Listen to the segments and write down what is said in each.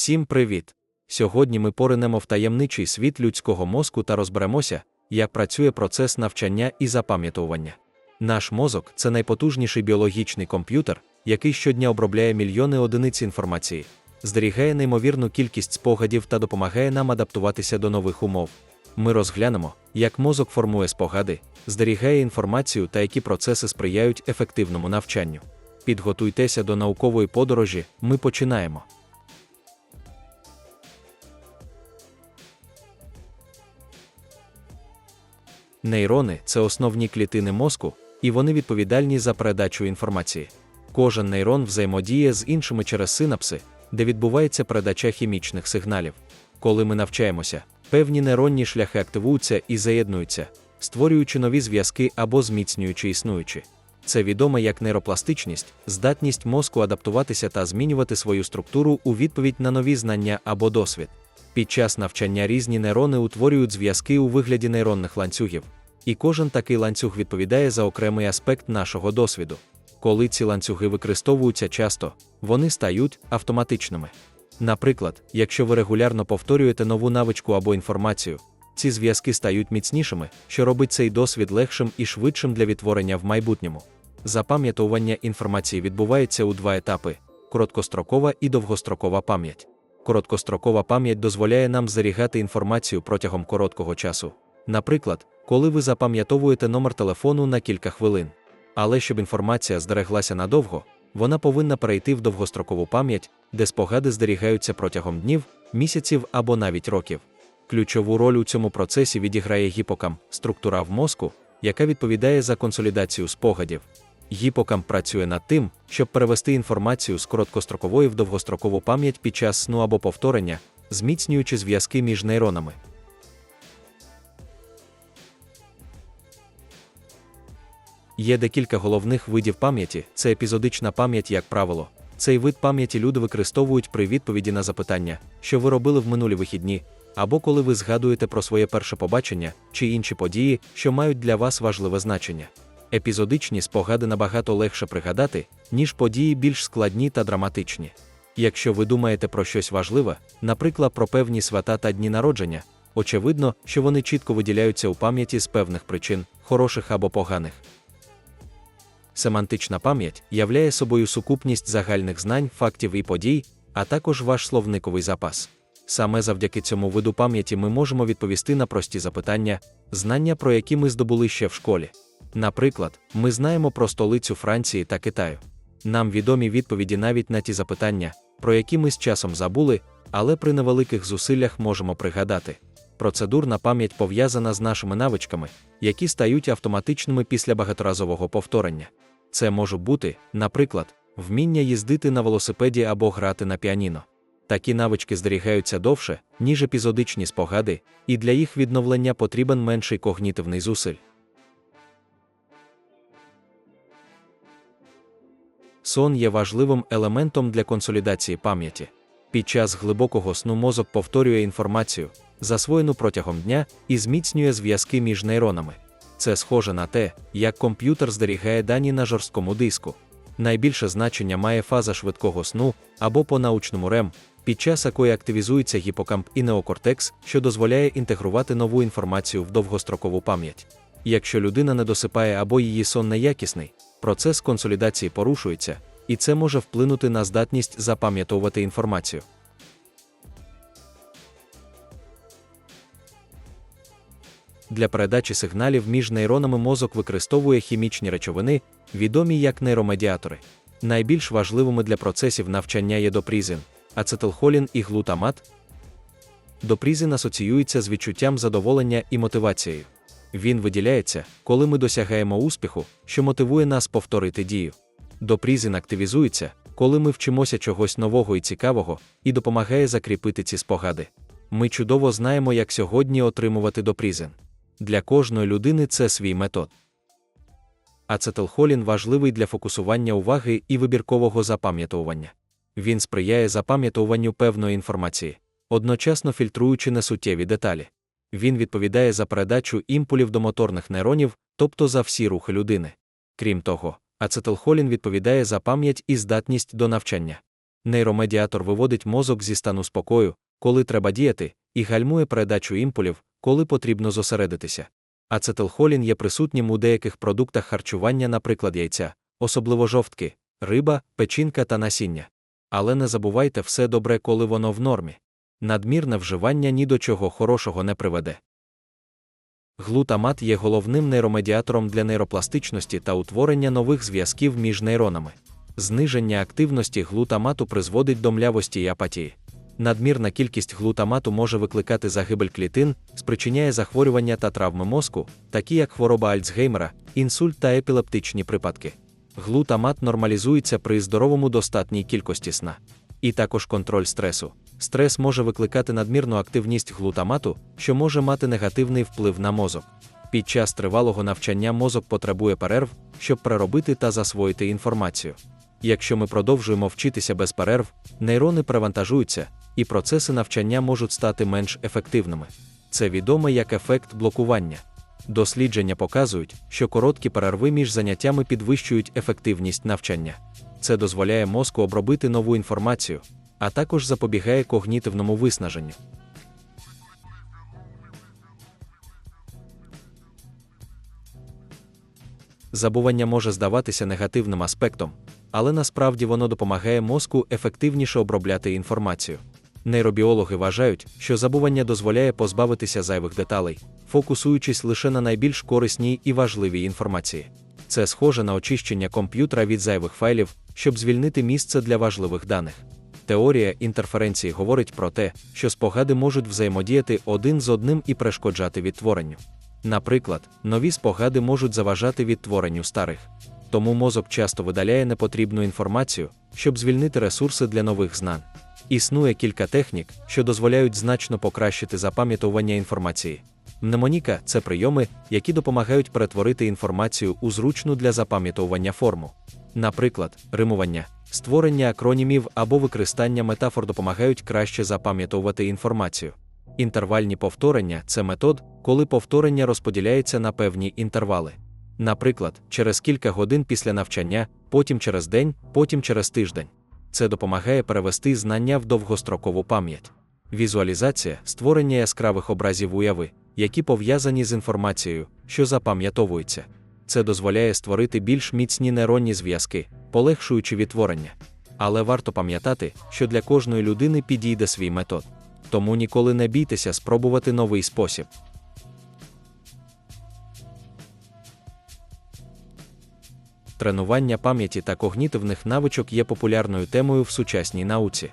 Всім привіт! Сьогодні ми поринемо в таємничий світ людського мозку та розберемося, як працює процес навчання і запам'ятовування. Наш мозок це найпотужніший біологічний комп'ютер, який щодня обробляє мільйони одиниць інформації, зберігає неймовірну кількість спогадів та допомагає нам адаптуватися до нових умов. Ми розглянемо, як мозок формує спогади, зберігає інформацію та які процеси сприяють ефективному навчанню. Підготуйтеся до наукової подорожі, ми починаємо. Нейрони це основні клітини мозку, і вони відповідальні за передачу інформації. Кожен нейрон взаємодіє з іншими через синапси, де відбувається передача хімічних сигналів. Коли ми навчаємося, певні нейронні шляхи активуються і заєднуються, створюючи нові зв'язки або зміцнюючи існуючі. Це відомо як нейропластичність, здатність мозку адаптуватися та змінювати свою структуру у відповідь на нові знання або досвід. Під час навчання різні нейрони утворюють зв'язки у вигляді нейронних ланцюгів, і кожен такий ланцюг відповідає за окремий аспект нашого досвіду. Коли ці ланцюги використовуються часто, вони стають автоматичними. Наприклад, якщо ви регулярно повторюєте нову навичку або інформацію, ці зв'язки стають міцнішими, що робить цей досвід легшим і швидшим для відтворення в майбутньому. Запам'ятовування інформації відбувається у два етапи: короткострокова і довгострокова пам'ять. Короткострокова пам'ять дозволяє нам зберігати інформацію протягом короткого часу. Наприклад, коли ви запам'ятовуєте номер телефону на кілька хвилин. Але щоб інформація збереглася надовго, вона повинна перейти в довгострокову пам'ять, де спогади зберігаються протягом днів, місяців або навіть років. Ключову роль у цьому процесі відіграє гіпокам, структура в мозку, яка відповідає за консолідацію спогадів. Гіпокамп працює над тим, щоб перевести інформацію з короткострокової в довгострокову пам'ять під час сну або повторення, зміцнюючи зв'язки між нейронами. Є декілька головних видів пам'яті, це епізодична пам'ять, як правило. Цей вид пам'яті люди використовують при відповіді на запитання, що ви робили в минулі вихідні, або коли ви згадуєте про своє перше побачення чи інші події, що мають для вас важливе значення. Епізодичні спогади набагато легше пригадати, ніж події більш складні та драматичні. Якщо ви думаєте про щось важливе, наприклад, про певні свята та дні народження, очевидно, що вони чітко виділяються у пам'яті з певних причин, хороших або поганих. Семантична пам'ять являє собою сукупність загальних знань, фактів і подій, а також ваш словниковий запас. Саме завдяки цьому виду пам'яті ми можемо відповісти на прості запитання, знання, про які ми здобули ще в школі. Наприклад, ми знаємо про столицю Франції та Китаю. Нам відомі відповіді навіть на ті запитання, про які ми з часом забули, але при невеликих зусиллях можемо пригадати. Процедурна пам'ять пов'язана з нашими навичками, які стають автоматичними після багаторазового повторення. Це може бути, наприклад, вміння їздити на велосипеді або грати на піаніно. Такі навички зберігаються довше, ніж епізодичні спогади, і для їх відновлення потрібен менший когнітивний зусиль. Сон є важливим елементом для консолідації пам'яті. Під час глибокого сну мозок повторює інформацію, засвоєну протягом дня, і зміцнює зв'язки між нейронами. Це схоже на те, як комп'ютер зберігає дані на жорсткому диску. Найбільше значення має фаза швидкого сну або по научному рем, під час якої активізується гіпокамп і неокортекс, що дозволяє інтегрувати нову інформацію в довгострокову пам'ять. Якщо людина не досипає або її сон неякісний, процес консолідації порушується, і це може вплинути на здатність запам'ятовувати інформацію. Для передачі сигналів між нейронами мозок використовує хімічні речовини, відомі як нейромедіатори. Найбільш важливими для процесів навчання є допрізин, ацетилхолін і глутамат. Допрізин асоціюється з відчуттям задоволення і мотивацією. Він виділяється, коли ми досягаємо успіху, що мотивує нас повторити дію. Допрізин активізується, коли ми вчимося чогось нового і цікавого, і допомагає закріпити ці спогади. Ми чудово знаємо, як сьогодні отримувати допрізин. Для кожної людини це свій метод. Ацетилхолін важливий для фокусування уваги і вибіркового запам'ятовування. Він сприяє запам'ятовуванню певної інформації, одночасно фільтруючи несуттєві деталі. Він відповідає за передачу імпулів до моторних нейронів, тобто за всі рухи людини. Крім того, ацетилхолін відповідає за пам'ять і здатність до навчання. Нейромедіатор виводить мозок зі стану спокою, коли треба діяти, і гальмує передачу імпулів, коли потрібно зосередитися. Ацетилхолін є присутнім у деяких продуктах харчування, наприклад, яйця, особливо жовтки, риба, печінка та насіння. Але не забувайте все добре, коли воно в нормі. Надмірне вживання ні до чого хорошого не приведе. Глутамат є головним нейромедіатором для нейропластичності та утворення нових зв'язків між нейронами. Зниження активності глутамату призводить до млявості і апатії. Надмірна кількість глутамату може викликати загибель клітин, спричиняє захворювання та травми мозку, такі як хвороба Альцгеймера, інсульт та епілептичні припадки. Глутамат нормалізується при здоровому достатній кількості сна. І також контроль стресу. Стрес може викликати надмірну активність глутамату, що може мати негативний вплив на мозок. Під час тривалого навчання мозок потребує перерв, щоб переробити та засвоїти інформацію. Якщо ми продовжуємо вчитися без перерв, нейрони перевантажуються, і процеси навчання можуть стати менш ефективними. Це відомо як ефект блокування. Дослідження показують, що короткі перерви між заняттями підвищують ефективність навчання. Це дозволяє мозку обробити нову інформацію, а також запобігає когнітивному виснаженню. Забування може здаватися негативним аспектом, але насправді воно допомагає мозку ефективніше обробляти інформацію. Нейробіологи вважають, що забування дозволяє позбавитися зайвих деталей, фокусуючись лише на найбільш корисній і важливій інформації. Це схоже на очищення комп'ютера від зайвих файлів, щоб звільнити місце для важливих даних. Теорія інтерференції говорить про те, що спогади можуть взаємодіяти один з одним і перешкоджати відтворенню. Наприклад, нові спогади можуть заважати відтворенню старих. Тому мозок часто видаляє непотрібну інформацію, щоб звільнити ресурси для нових знань. Існує кілька технік, що дозволяють значно покращити запам'ятовування інформації. Мнемоніка це прийоми, які допомагають перетворити інформацію у зручну для запам'ятовування форму. Наприклад, римування, створення акронімів або використання метафор допомагають краще запам'ятовувати інформацію. Інтервальні повторення це метод, коли повторення розподіляється на певні інтервали. Наприклад, через кілька годин після навчання, потім через день, потім через тиждень. Це допомагає перевести знання в довгострокову пам'ять. Візуалізація створення яскравих образів уяви, які пов'язані з інформацією, що запам'ятовується. Це дозволяє створити більш міцні нейронні зв'язки, полегшуючи відтворення. Але варто пам'ятати, що для кожної людини підійде свій метод. Тому ніколи не бійтеся спробувати новий спосіб. Тренування пам'яті та когнітивних навичок є популярною темою в сучасній науці.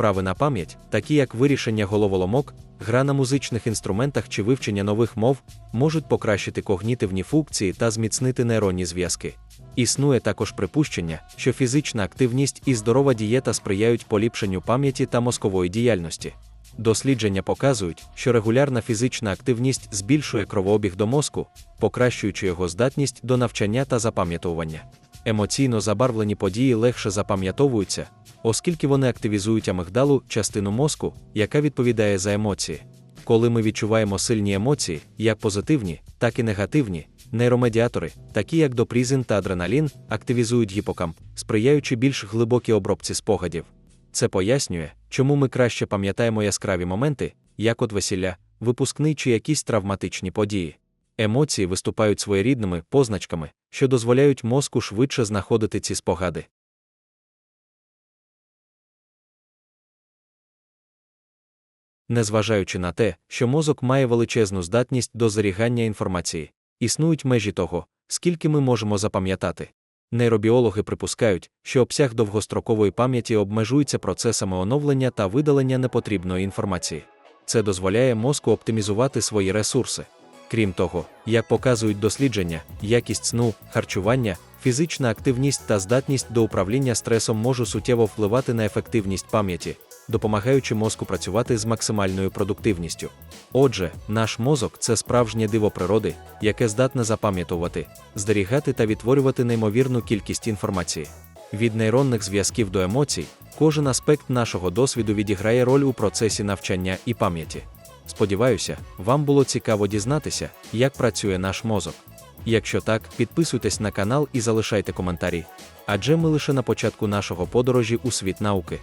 Вправи на пам'ять, такі як вирішення головоломок, гра на музичних інструментах чи вивчення нових мов, можуть покращити когнітивні функції та зміцнити нейронні зв'язки. Існує також припущення, що фізична активність і здорова дієта сприяють поліпшенню пам'яті та мозкової діяльності. Дослідження показують, що регулярна фізична активність збільшує кровообіг до мозку, покращуючи його здатність до навчання та запам'ятовування. Емоційно забарвлені події легше запам'ятовуються, оскільки вони активізують амигдалу, частину мозку, яка відповідає за емоції. Коли ми відчуваємо сильні емоції, як позитивні, так і негативні, нейромедіатори, такі як допрізин та адреналін, активізують гіпокамп, сприяючи більш глибокій обробці спогадів. Це пояснює, чому ми краще пам'ятаємо яскраві моменти, як от весілля, випускний чи якісь травматичні події. Емоції виступають своєрідними позначками, що дозволяють мозку швидше знаходити ці спогади. Незважаючи на те, що мозок має величезну здатність до зберігання інформації, існують межі того, скільки ми можемо запам'ятати. Нейробіологи припускають, що обсяг довгострокової пам'яті обмежується процесами оновлення та видалення непотрібної інформації. Це дозволяє мозку оптимізувати свої ресурси. Крім того, як показують дослідження, якість сну, харчування, фізична активність та здатність до управління стресом можуть суттєво впливати на ефективність пам'яті, допомагаючи мозку працювати з максимальною продуктивністю. Отже, наш мозок це справжнє диво природи, яке здатне запам'ятовувати, зберігати та відтворювати неймовірну кількість інформації. Від нейронних зв'язків до емоцій, кожен аспект нашого досвіду відіграє роль у процесі навчання і пам'яті. Сподіваюся, вам було цікаво дізнатися, як працює наш мозок. Якщо так, підписуйтесь на канал і залишайте коментарі. Адже ми лише на початку нашого подорожі у світ науки.